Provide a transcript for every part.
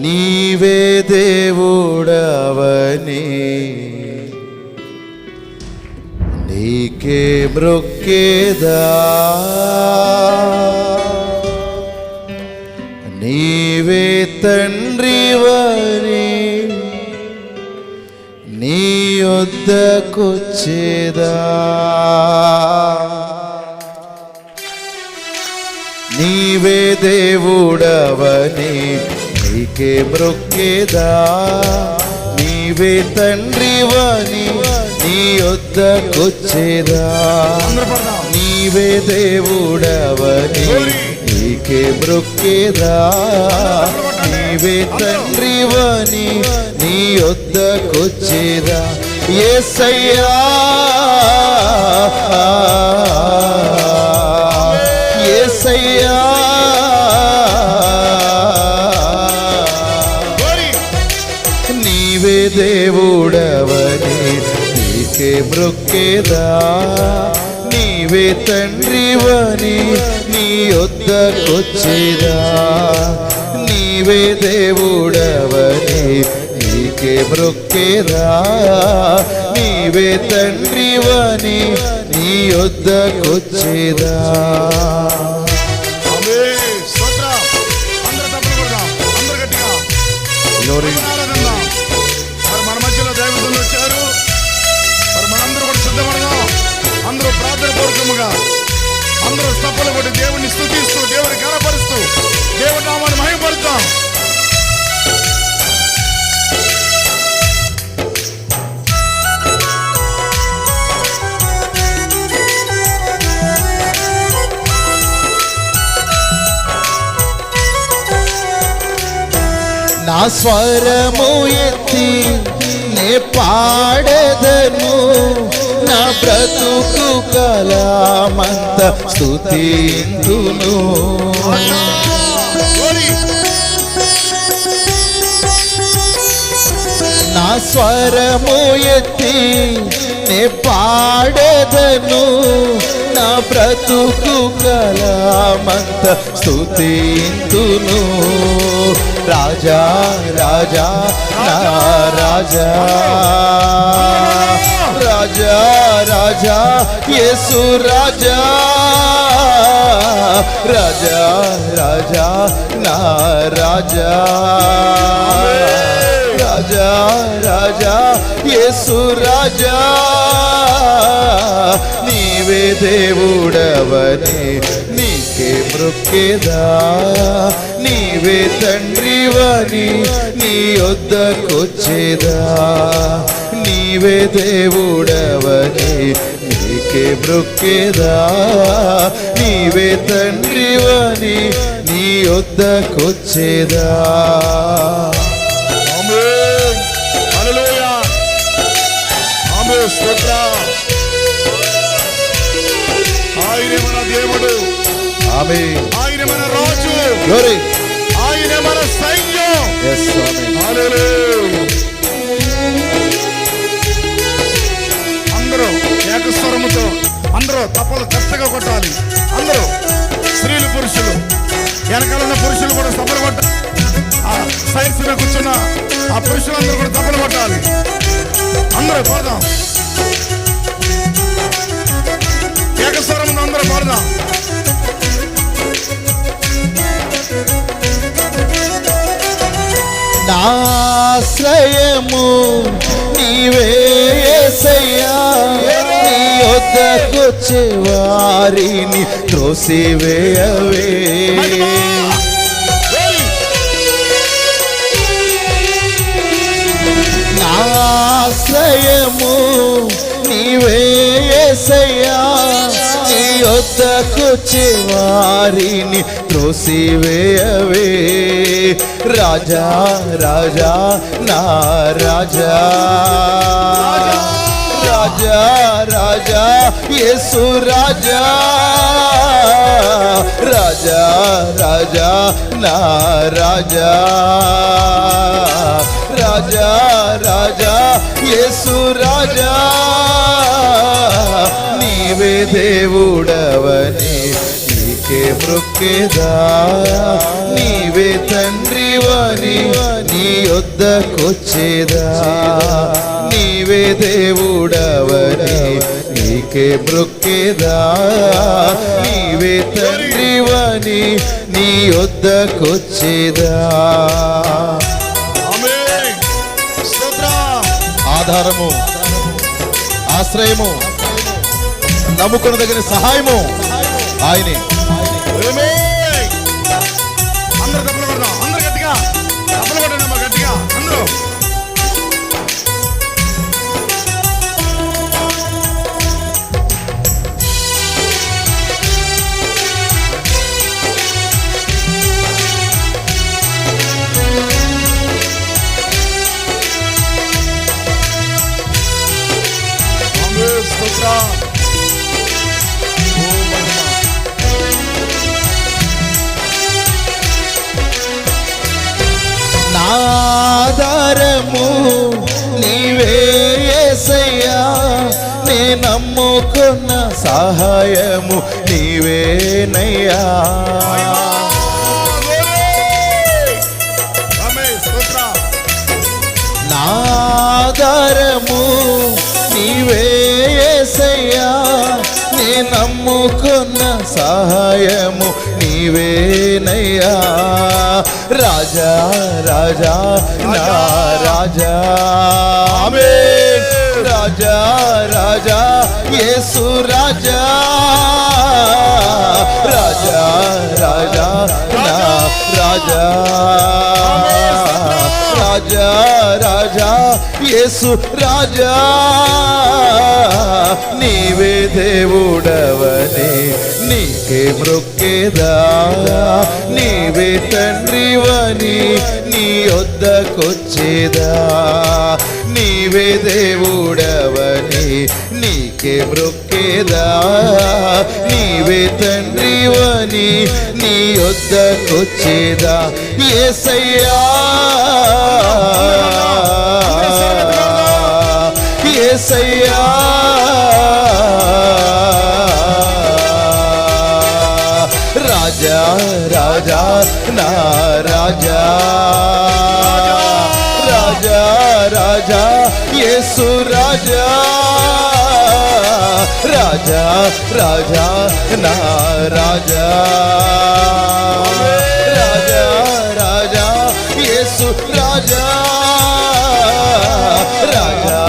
నీవే దేవుడవని. నీకే మృక్కేదా. నీవే తండ్రివని. నీ వద్దకొచ్చేదా నీవే దేవుడవని. నీకే మృక్కేదా నీవే తండ్రివని నీ వద్దకొచ్చేదా నీవే దేవుడవని నీకే మృక్కేదా నీవే తండ్రివని నీ వద్దకొచ్చేదా ఏసయ్యా! నీకే మృక్కేదా నీవే తండ్రివని నీ వద్దకొచ్చేదా నీవే దేవుడవని నీకే మృక్కేదా నీవే తండ్రివని నీ వద్దకొచ్చేదా. అందరూ గట్టిగా. నా స్వరము ఎత్తి నే పాడదను. నా బ్రతుకు కలామంత స్తుతింతును. నా స్వరము ఎత్తి నే పాడదను. నా బ్రతుకు కలామంత స్తుతింతును. రాజా రాజా నా రాజా. రాజా రాజా యేసు రాజా. రాజా రాజా నా రాజా. రాజా రాజా యేసు రాజా. నీవే దేవుడవనే నీకే బ్రొక్కేదా నీవే తండ్రివని నీ వద్దకొచ్చేదా నీవే దేవుడవని నీకే బ్రొక్కేదా నీవే తండ్రివని నీ వద్దకొచ్చేదా స్తోత్ర హల్లెలూయా. ఆయనే మన దేవుడు. ఆయనే మన రాజు. ఆయనే మన సైన్యం. అందరూ ఏకస్వరముతో అందరూ తప్పలు కష్టగా కొట్టాలి. అందరూ స్త్రీలు పురుషులు వెనకాల ఉన్న పురుషులు కూడా తప్పలు కొట్టాలి ఆ సైన్స్ మీద కూర్చున్న ఆ పురుషులందరూ కూడా తప్పలు కొట్టాలి. అందరూ పాడదాం. ఏకస్వరముతో అందరూ పాడదాం. నాశ్రయము నీవే యేసయ్యా నీ వద్దకొచ్చే వారిని త్రోసివేయవే. నాశ్రయము నీవే సయ్యా నీ వద్దకొచ్చే వారిని త్రోసివేయవే రాజా రాజా నా రాజా రాజా రాజా యేసు రాజా రాజా రాజా నా రాజా రాజా రాజా యేసు రాజా నీవే దేవుడవని నీకే మృక్కేదా నీవే తండ్రి వారి నీ వద్దకొచ్చేదా నీవే దేవుడవని నీకే మృక్కేదా నీవే తండ్రి వారి నీ వద్దకొచ్చేదా ఆధారము ఆశ్రయము నమ్ముకున్న దగ్గర సహాయము ఆయనే. సహాయము నీవేనయ్యా. నాదారము నీవే యేసయ్యా నే నమ్ముకున్న సహాయము నీవేనయ్యా. రాజా రాజా నా రాజా. ఆమేన్. రాజా రాజా యేసు రాజా. రాజా రాజా నా రాజా. రాజా రాజా యేసు రాజా. నీవే దేవుడవని నీకే మృక్కేదా నీవే తండ్రివని నీ వద్దకొచ్చేదా నీవే దేవుడవని నీకే బ్రొక్కేదా? నీవే తండ్రివని నీ వద్దకొచ్చేదా ఏసయ్యా! రాజా రాజా నా రాజా రాజా రాజా యేసు రాజా రాజా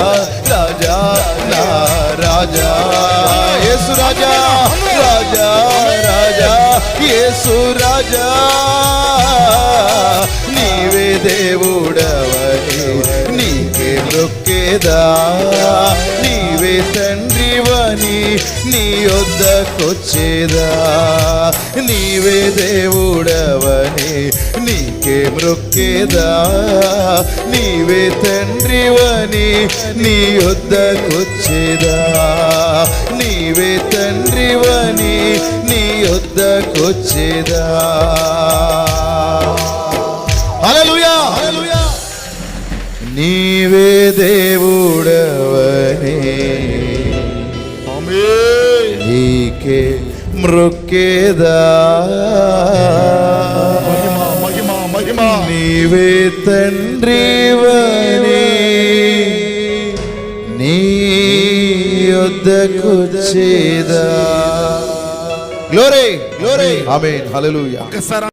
రాజా నా రాజా యేసు రాజా రాజా రాజా యేసు రాజా నీవే దేవుడవని నీకే మొక్కేదా నీవే తండ్రివని నీ వద్దకొచ్చేదా నీవే దేవుడవని నీకే మొక్కేదా? నీవే తండ్రివని నీ వద్దకొచ్చేదా నీవే తండ్రివని నీ వద్దకొచ్చేదా నీవే తండ్రివని నీ యొద్దకొచ్చేదా గ్లోరీ గ్లోరీ ఆమేన్ హల్లెలూయా ఒక్కసారి